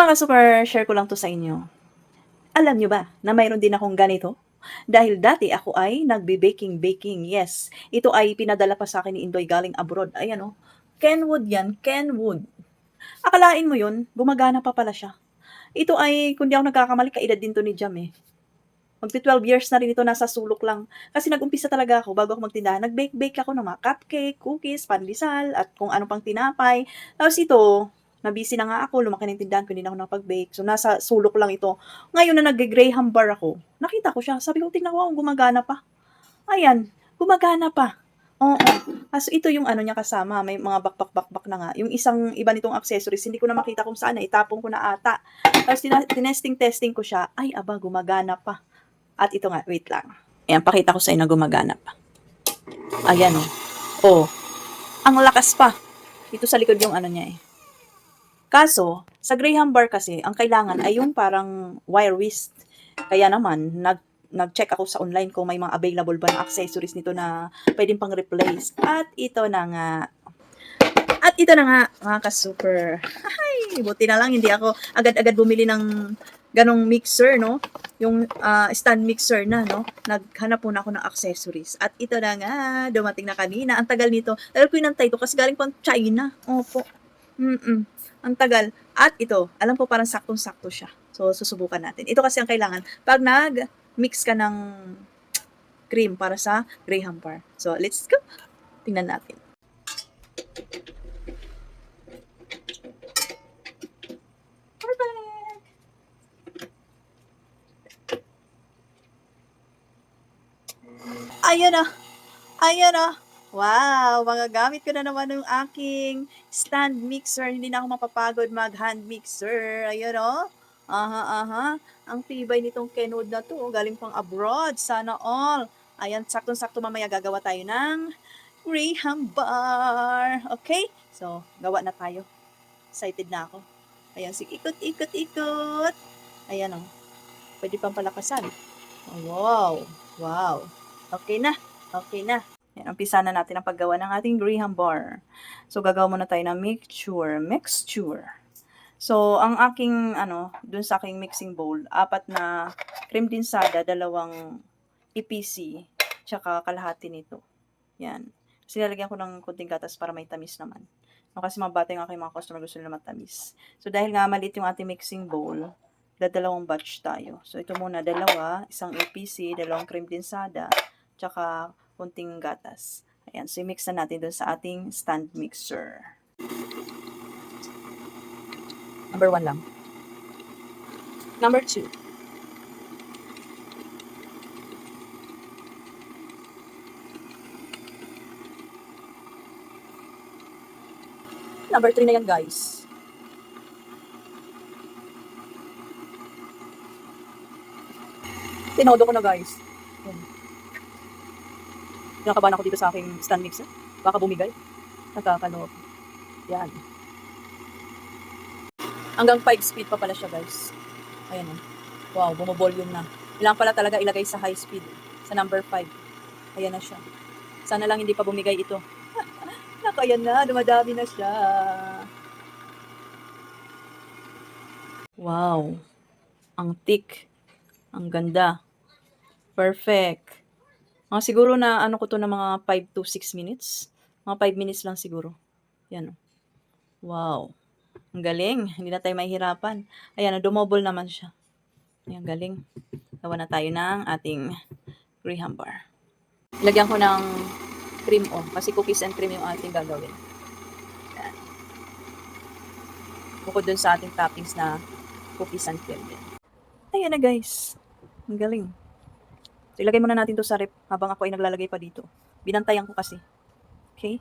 mga super share ko lang to sa inyo. Alam nyo ba na mayroon din akong ganito? Dahil dati ako ay nagbe-baking-baking. Yes, ito ay pinadala pa sa akin ni Indoy galing abroad. Ayan o. Kenwood yan, Kenwood. Akalain mo yun, gumagana pa pala siya. Ito ay, kung ako nagkakamali, kaedad din to ni Jam eh. Magti 12 years na rin ito, nasa sulok lang. Kasi nag-umpisa talaga ako bago ako magtindahan. Nag-bake-bake ako ng mga cupcake, cookies, pandesal, at kung ano pang tinapay. Tapos ito, nabisi na nga ako, lumaki ng tindahan ko, hindi na ako nakapag-bake. So, nasa sulok lang ito. Ngayon na nag-graham bar ako, nakita ko siya. Sabi ko, tingnan ko, gumagana pa. Ayan, gumagana pa. Oo. Kaso ito yung ano niya kasama, may mga bakbak-bakbak na nga. Yung isang iba nitong accessories, hindi ko na makita kung saan na, itapon ko na ata. Tapos tinesting-testing ko siya, ay aba, gumagana pa. At ito nga, wait lang. Ayan, pakita ko sa inyo na gumagana pa. Ayan. Oh. oh. Ang lakas pa. Ito sa likod yung ano niya eh. Kaso, sa Graham bar kasi, ang kailangan ay yung parang wire wrist. Kaya naman, nag nag-check ako sa online kung may mga available ba na accessories nito na pwedeng pang replace. At ito na nga. At ito na nga, mga ka-super. Ay, buti na lang, hindi ako agad-agad bumili ng ganong mixer, no? Yung ah, stand mixer na, no? Naghanap muna ako ng accessories. At ito na nga, dumating na kanina. Ang tagal nito. Dahil ko inantay ito kasi galing pang China. Opo. Mm-mm. Ang tagal. At ito, alam ko parang saktong-sakto siya. So, susubukan natin. Ito kasi ang kailangan. Pag nag-mix ka ng cream para sa Graham bar. So, let's go. Tingnan natin. Perfect! Ayan na. Ayan na. Wow, magagamit ko na naman ng aking stand mixer. Hindi na ako mapapagod mag-hand mixer. Ayan o. Aha, aha. Ang tibay nitong Kenwood na to. Galing pang abroad. Sana all. Ayan, saktong-sakto mamaya gagawa tayo ng Graham bar. Okay? So, gawa na tayo. Excited na ako. Ayan, sige, ikot, ikot, ikot. Ayan o. Pwede pang palakasan. Oh, wow. Wow. Okay na. Okay na. Yan, umpisa na natin ang paggawa ng ating Graham bar. So, gagawa muna tayo ng mixture. Mixture. So, ang aking, ano, dun sa aking mixing bowl, apat na cream dinsada, dalawang EPC, tsaka kalahati nito. Yan. Kasi ko ng kunting gatas para may tamis naman. No, kasi mabata yung aking mga customer gusto nila matamis. So, dahil nga maliit yung ating mixing bowl, dadalawang batch tayo. So, ito muna, dalawa, isang EPC, dalawang cream dinsada, tsaka kunting gatas. Ayan, so i-mix na natin dun sa ating stand mixer. Number one lang. Number two. Number three na yan, guys. Tinodo ko na, guys. Kinakabahan ako dito sa aking stand mixer. Baka bumigay. Nagkakaloob. Yan. Hanggang 5 speed pa pala siya, guys. Ayan o. Wow, bumovolume na. Ilang pala talaga ilagay sa high speed. Sa number 5. Ayan na siya. Sana lang hindi pa bumigay ito. Naku, ayan na. Dumadami na siya. Wow. Ang thick. Ang ganda. Perfect. Mga siguro na ano ko to na mga 5 to 6 minutes. Mga 5 minutes lang siguro. Yan o. Wow. Ang galing. Hindi na tayo mahihirapan. Ayan, dumobol naman siya. Ayan, galing. Gawa na tayo ng ating Graham bar. Ilagyan ko ng cream o. Kasi cookies and cream yung ating gagawin. Ayan. Bukod dun sa ating toppings na cookies and cream din. Ayan na guys. Ang galing. So, ilagay muna natin to sa rep habang ako ay naglalagay pa dito. Binantayan ko kasi. Okay?